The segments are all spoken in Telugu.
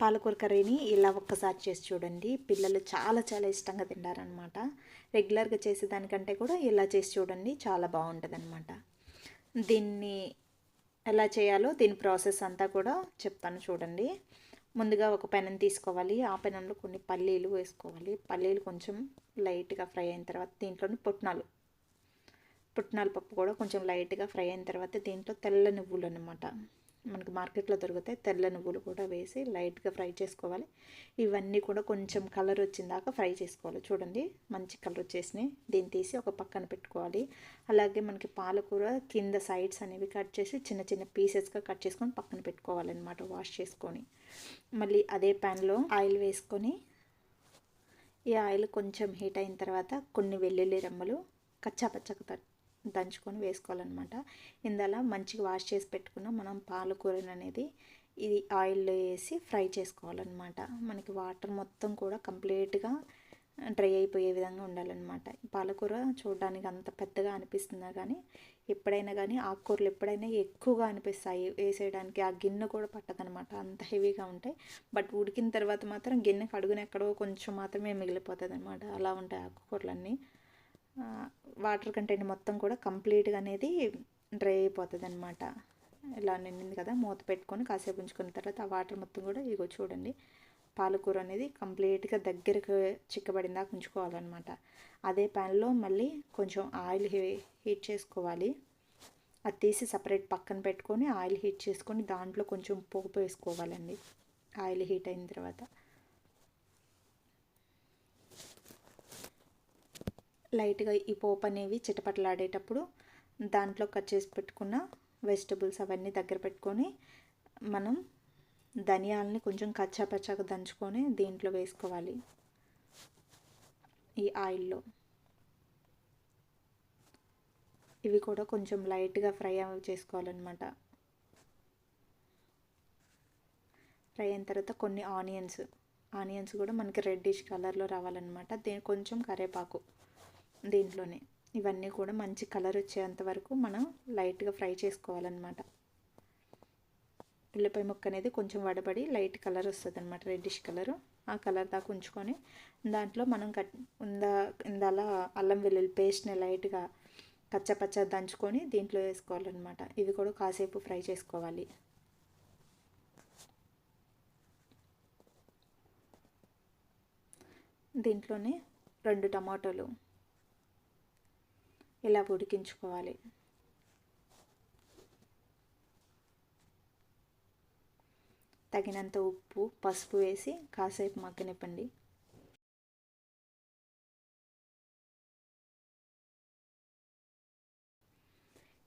పాలకూర కర్రీని ఇలా ఒక్కసారి చేసి చూడండి. పిల్లలు చాలా చాలా ఇష్టంగా తింటారనమాట రెగ్యులర్గా చేసేదానికంటే కూడా ఇలా చేసి చూడండి చాలా బాగుంటుంది అనమాట దీన్ని ఎలా చేయాలో దీని ప్రాసెస్ అంతా కూడా చెప్తాను చూడండి. ముందుగా ఒక పెనం తీసుకోవాలి. ఆ పెనంలో కొన్ని పల్లీలు వేసుకోవాలి. పల్లీలు కొంచెం లైట్గా ఫ్రై అయిన తర్వాత దీంట్లోని పుట్నాలు. పుట్నాల పప్పు కూడా కొంచెం లైట్గా ఫ్రై అయిన తర్వాత దీంట్లో తెల్ల నువ్వులు అనమాట మనకు మార్కెట్లో దొరుకుతాయి తెల్ల నువ్వులు కూడా వేసి లైట్గా ఫ్రై చేసుకోవాలి. ఇవన్నీ కూడా కొంచెం కలర్ వచ్చిందాక ఫ్రై చేసుకోవాలి. చూడండి మంచి కలర్ వచ్చేసినాయి. దీన్ని తీసి ఒక పక్కన పెట్టుకోవాలి. అలాగే మనకి పాలకూర కింద సైడ్స్ అనేవి కట్ చేసి చిన్న చిన్న పీసెస్గా కట్ చేసుకొని పక్కన పెట్టుకోవాలన్నమాట వాష్ చేసుకొని. మళ్ళీ అదే ప్యాన్లో ఆయిల్ వేసుకొని ఈ ఆయిల్ కొంచెం హీట్ అయిన తర్వాత కొన్ని వెల్లుల్లి రెమ్మలు కచ్చాపచ్చగా దంచుకొని వేసుకోవాలన్నమాట. ఇందలా మంచిగా వాష్ చేసి పెట్టుకున్న మనం పాలకూరని అనేది ఇది ఆయిల్లో వేసి ఫ్రై చేసుకోవాలన్నమాట. మనకి వాటర్ మొత్తం కూడా కంప్లీట్గా డ్రై అయిపోయే విధంగా ఉండాలన్నమాట. పాలకూర చూడడానికి అంత పెద్దగా అనిపిస్తుందా కానీ ఎప్పుడైనా కానీ ఆకుకూరలు ఎప్పుడైనా ఎక్కువగా అనిపిస్తాయి. వేసేయడానికి ఆ గిన్నె కూడా పట్టదనమాట అంత హెవీగా ఉంటాయి. బట్ ఉడికిన తర్వాత మాత్రం గిన్నె కడుగున ఎక్కడో కొంచెం మాత్రమే మిగిలిపోతుంది అనమాట అలా ఉంటాయి ఆకుకూరలన్నీ. వాటర్ కంటెంట్ మొత్తం కూడా కంప్లీట్గా అనేది డ్రై అయిపోతుంది అనమాట ఇలా నిండింది కదా మూత పెట్టుకొని కాసేపు ఉంచుకున్న తర్వాత ఆ వాటర్ మొత్తం కూడా ఇగో చూడండి పాలకూర అనేది కంప్లీట్గా దగ్గరకు చిక్కబడిందాక ఉంచుకోవాలన్నమాట. అదే ప్యాన్లో మళ్ళీ కొంచెం ఆయిల్ హీట్ చేసుకోవాలి. అది తీసి సపరేట్ పక్కన పెట్టుకొని ఆయిల్ హీట్ చేసుకొని దాంట్లో కొంచెం పోపు వేసుకోవాలండి. ఆయిల్ హీట్ అయిన తర్వాత. లైట్గా ఈ పోపు అనేవి చిటపటలాడేటప్పుడు దాంట్లో కట్ చేసి పెట్టుకున్న వెజిటబుల్స్ అవన్నీ దగ్గర పెట్టుకొని మనం ధనియాలని కొంచెం కచ్చాపచ్చాగా దంచుకొని దీంట్లో వేసుకోవాలి ఈ ఆయిల్లో. ఇవి కూడా కొంచెం లైట్గా ఫ్రై చేసుకోవాలన్నమాట. ఫ్రై అయిన తర్వాత కొన్ని ఆనియన్స్ ఆనియన్స్ కూడా మనకి రెడ్డిష్ కలర్లో రావాలన్నమాట. దీని కొంచెం కరేపాకు. దీంట్లోనే. ఇవన్నీ కూడా మంచి కలర్ వచ్చేంత వరకు మనం లైట్గా ఫ్రై చేసుకోవాలన్నమాట. ఉల్లిపాయ ముక్క అనేది కొంచెం వడబడి లైట్ కలర్ వస్తుంది అనమాట రెడ్డిష్ కలరు. ఆ కలర్ దాకా ఉంచుకొని దాంట్లో మనం కట్ ఇందా ఇందాల అల్లం వెల్లుల్లి పేస్ట్ని లైట్గా పచ్చపచ్చ దంచుకొని దీంట్లో వేసుకోవాలన్నమాట. ఇవి కూడా కాసేపు ఫ్రై చేసుకోవాలి. దీంట్లోనే రెండు టమాటోలు ఇలా ఉడికించుకోవాలి. తగినంత ఉప్పు పసుపు వేసి కాసేపు మగ్గనివ్వండి.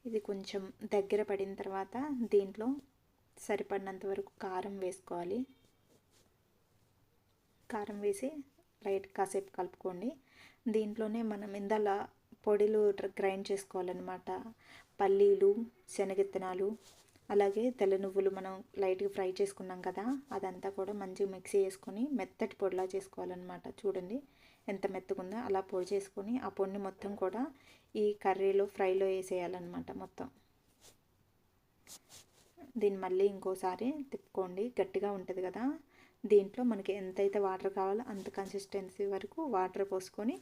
ఇది కొంచెం దగ్గర పడిన తర్వాత దీంట్లో సరిపడినంత వరకు కారం వేసుకోవాలి. కారం వేసి లైట్ కాసేపు కలుపుకోండి. దీంట్లోనే మనం ఇందాల పొడిలు గ్రైండ్ చేసుకోవాలన్నమాట. పల్లీలు శనగిత్తనాలు అలాగే తెల్ల నువ్వులు మనం లైట్గా ఫ్రై చేసుకున్నాం కదా అదంతా కూడా మంచిగా మిక్సీ చేసుకొని మెత్తటి పొడిలా చేసుకోవాలన్నమాట. చూడండి ఎంత మెత్తగుందో అలా పొడి చేసుకొని ఆ పొడిని మొత్తం కూడా ఈ కర్రీలో ఫ్రైలో వేసేయాలన్నమాట మొత్తం. దీన్ని మళ్ళీ ఇంకోసారి తిప్పుకోండి. గట్టిగా ఉంటుంది కదా. దీంట్లో మనకి ఎంతైతే వాటర్ కావాలో అంత కన్సిస్టెన్సీ వరకు వాటర్ పోసుకొని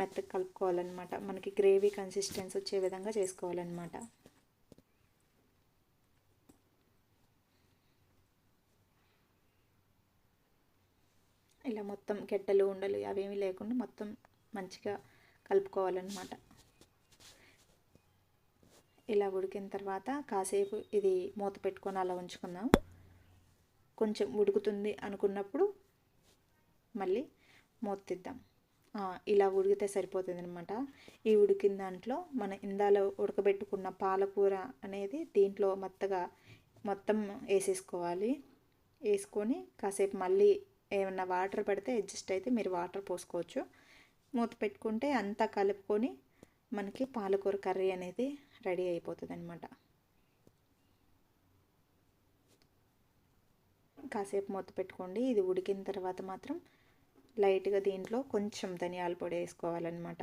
మెత్తగా కలుపుకోవాలన్నమాట. మనకి గ్రేవీ కన్సిస్టెన్సీ వచ్చే విధంగా చేసుకోవాలన్నమాట. ఇలా మొత్తం గెడ్డలు ఉండలు అవేమీ లేకుండా మొత్తం మంచిగా కలుపుకోవాలన్నమాట. ఇలా ఉడికిన తర్వాత కాసేపు ఇది మూత పెట్టుకొని అలా ఉంచుకుందాం. కొంచెం ఉడుకుతుంది అనుకున్నప్పుడు మళ్ళీ మూత తీద్దాం ఇలా ఉడికితే సరిపోతుంది అనమాట ఈ ఉడికిన దాంట్లో మన ఇందాలో ఉడకబెట్టుకున్న పాలకూర అనేది దీంట్లో మెత్తగా మొత్తం వేసేసుకోవాలి. వేసుకొని కాసేపు మళ్ళీ ఏమన్నా వాటర్ పెడితే అడ్జస్ట్ అయితే మీరు వాటర్ పోసుకోవచ్చు. మూత పెట్టుకుంటే అంతా కలుపుకొని మనకి పాలకూర కర్రీ అనేది రెడీ అయిపోతుంది అనమాట కాసేపు మూత పెట్టుకోండి. ఇది ఉడికిన తర్వాత మాత్రం లైట్గా దీంట్లో కొంచెం ధనియాల పొడి వేసుకోవాలన్నమాట.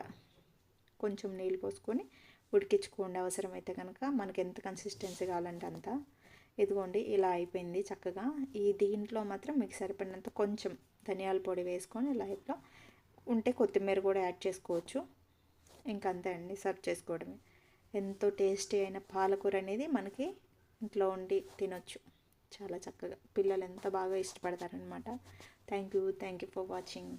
కొంచెం నీళ్ళు పోసుకొని ఉడికించుకోండి అవసరమైతే కనుక. మనకి ఎంత కన్సిస్టెన్సీ కావాలంటే అంత. ఇదిగోండి ఇలా అయిపోయింది చక్కగా. ఈ దీంట్లో మాత్రం మీకు సరిపడినంత కొంచెం ధనియాల పొడి వేసుకొని లైట్లో ఉంటే కొత్తిమీర కూడా యాడ్ చేసుకోవచ్చు. ఇంకంతే అండి సర్వ్ చేసుకోవడమే. ఎంతో టేస్టీ అయిన పాలకూర అనేది మనకి ఇంట్లో ఉండి తినొచ్చు. చాలా చక్కగా పిల్లలు ఎంత బాగా ఇష్టపడతారనమాట thank you thank you for watching